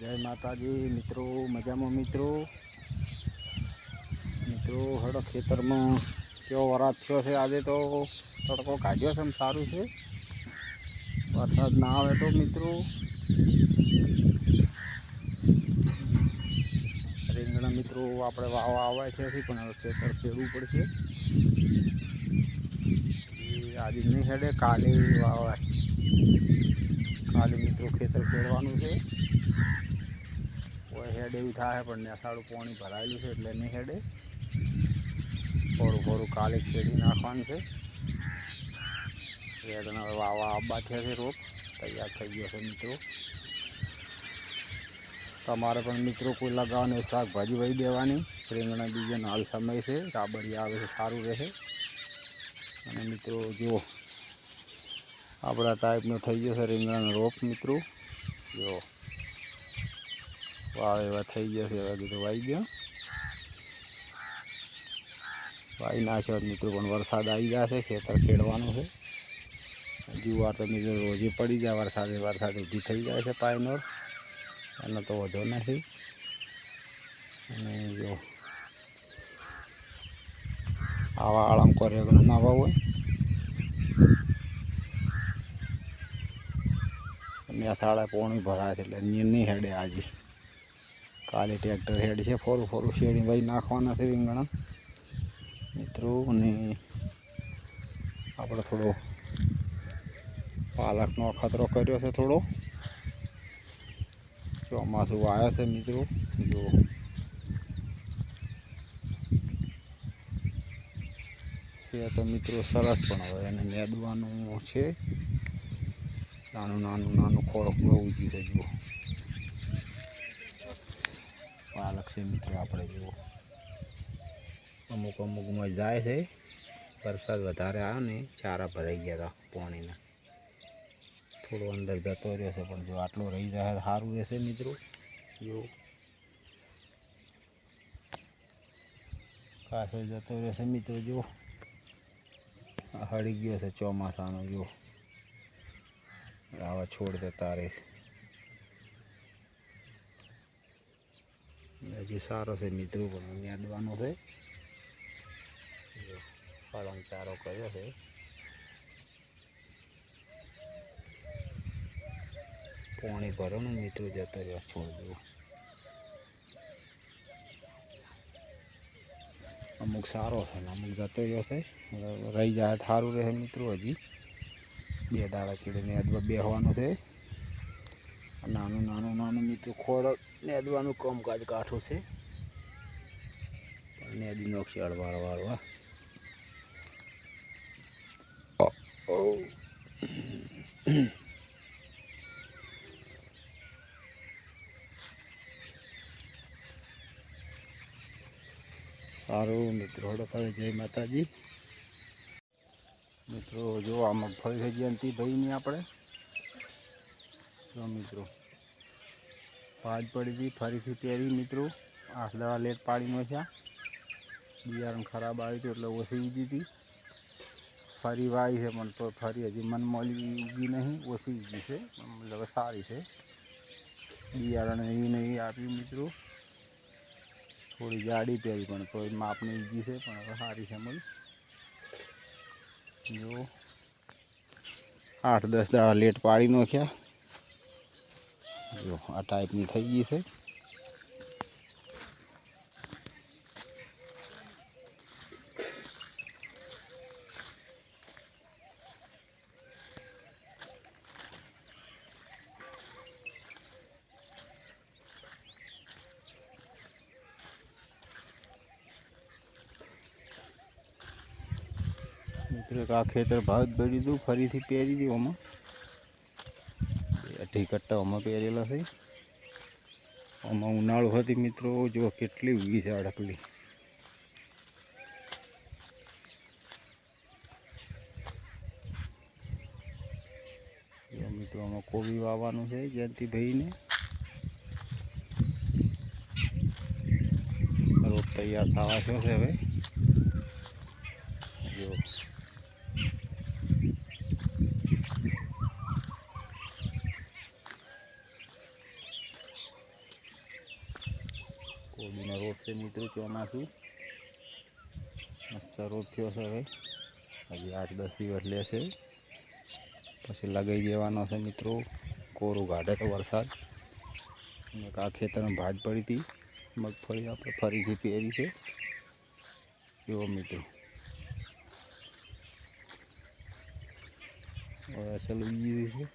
જય માતાજી, મિત્રો, મજામાં મિત્રો? મિત્રો હડો ખેતરમાં કેવો વરસાદ થયો છે? આજે તો તડકો કાઢ્યો છે એમ સારું છે. વરસાદ ના આવે તો મિત્રો. રીંગણા મિત્રો આપણે વાવા આવે છે પણ હવે ખેતર ખેડવું પડશે. આજે નહીં હેડે, કાલે વાવા કાલે મિત્રો ખેતર ખેડવાનું છે. હેડ એવું થાય, પણ નેસાડું પાણી ભરાયેલું છે એટલે નહીં હેડે થોડું થોડું કાલે ખેડી નાખવાનું છે. રેડના વાવા આબા થયા છે રોપ. તૈયાર થઈ ગયો છે મિત્રો. તમારે પણ મિત્રો કોઈ લગાવવાનું શાકભાજી વહી દેવાની. રીંગણા બીજાનો હાલ સમય છે. રાબડી આવે છે, સારું રહે. અને મિત્રો જો આપણા ટાઈપનો થઈ ગયો છે રીંગણાનો રોપ, મિત્રો. જો વાવ એવા થઈ ગયા છે એવા કીધું વાઈ ગયો વાઈ નાખ્યો મિત્રો પણ વરસાદ આવી ગયા છે ખેતર ખેડવાનું છે જુવાર તો મિત્રો રોજે પડી જાય વરસાદે વરસાદ ઊભી થઈ જાય છે પાયનોર એનો તો વધો નથી અને જો આવા આળમ કર્યો નવા હોય અને આ સાડા પોણી ભરાય છે એટલે નહીં હેડે આજે કાલે ટ્રેક્ટર હેડ છે, ફોરું ફોરું શેડી ભાઈ નાખવાના છે રીંગણા. મિત્રો, અને આપણે થોડો પાલકનો અખતરો કર્યો છે થોડો. ચોમાસું આવ્યા છે મિત્રો, જો. છે તો મિત્રો સરસ પણ હવે એને મેદવાનું છે. નાનું નાનું નાનું ખોળક બહુ ગયું. છે જુઓ પાલક છે મિત્રો, આપણે જુઓ. અમુક અમુકમાં જાય છે. વરસાદ વધારે આવ્યો ને, ચારા ભરાઈ ગયા હતા પાણીના. થોડો અંદર જતો રહ્યો છે, પણ જો આટલો રહી જાય સારું રહેશે મિત્રો. જો. કાસો જતો રહેશે મિત્રો, જો. હળી ગયો છે ચોમાસાનો, જો. આવા છોડ દેતા રહે હજી સારો છે મિત્રો પણ યાદવાનો છે પાલન ચારો કર્યો છે પાણી ભરવાનું મિત્રો જતો રહ્યો છોડ અમુક સારો છે ને અમુક જતો રહ્યો છે રહી જાય સારું રહે મિત્રો હજી બે દાડા ચીડીને અદવા હોવાનું છે નાનું નાનું નાનું મિત્રો ખોળ નેદવાનું કામકાજ કાઠું છે. નેદી નોક્ષે અળવા વાળવા સારું મિત્રો હડો જય માતાજી. મિત્રો જો આ મગફળી થઈ જયંતિ ભાઈની આપણે. જો મિત્રો ભાજ પડી હતી ફરીથી પહેરી. મિત્રો દવા લેટ પાડી છે બિયારણ ખરાબ આવ્યું હતું એટલે ઓછી ઉગી હતી. ફરી વાવી છે, પણ તો ફરી હજી મનમોલી ઉગી નહીં. ઓછી ઉગી છે મતલબ સારી છે. બિયારણ એવી નહીં આપ્યું મિત્રો. થોડી જાડી પહેરી, પણ તો માપની ઉગી છે, પણ હવે સારી છે મળી. જો. આઠ દસ દાડા લેટ પાડી નાખ્યા જો આ ટાઈપની થઈ ગઈ છે મિત્રો એક આ ખેતર ભાત બળી દીધું ફરીથી પહેરી દીધું આમાં અઢી કટ્ટા અમે પહેરેલા છે. આમાં ઉનાળો હતી મિત્રો જો કેટલી ઉગી છે અડકલી મિત્રો, આમાં કોબી વાવવાનું છે જયંતિભાઈને રોપ તૈયાર થવા છે હવે. જો છે મિત્રો ચોમાસું મસ્ત રોટ થયો છે હવે. હજી આઠ દસ દિવસ લેશે. પછી લગાઈ દેવાનો છે મિત્રો, કોરું ગાઢે તો વરસાદ. આ ખેતરમાં ભાજ પડી હતી, મગફળી આપણે ફરીથી પહેરી છે. એવો મિત્રો. હવે અસલ બીજી છે.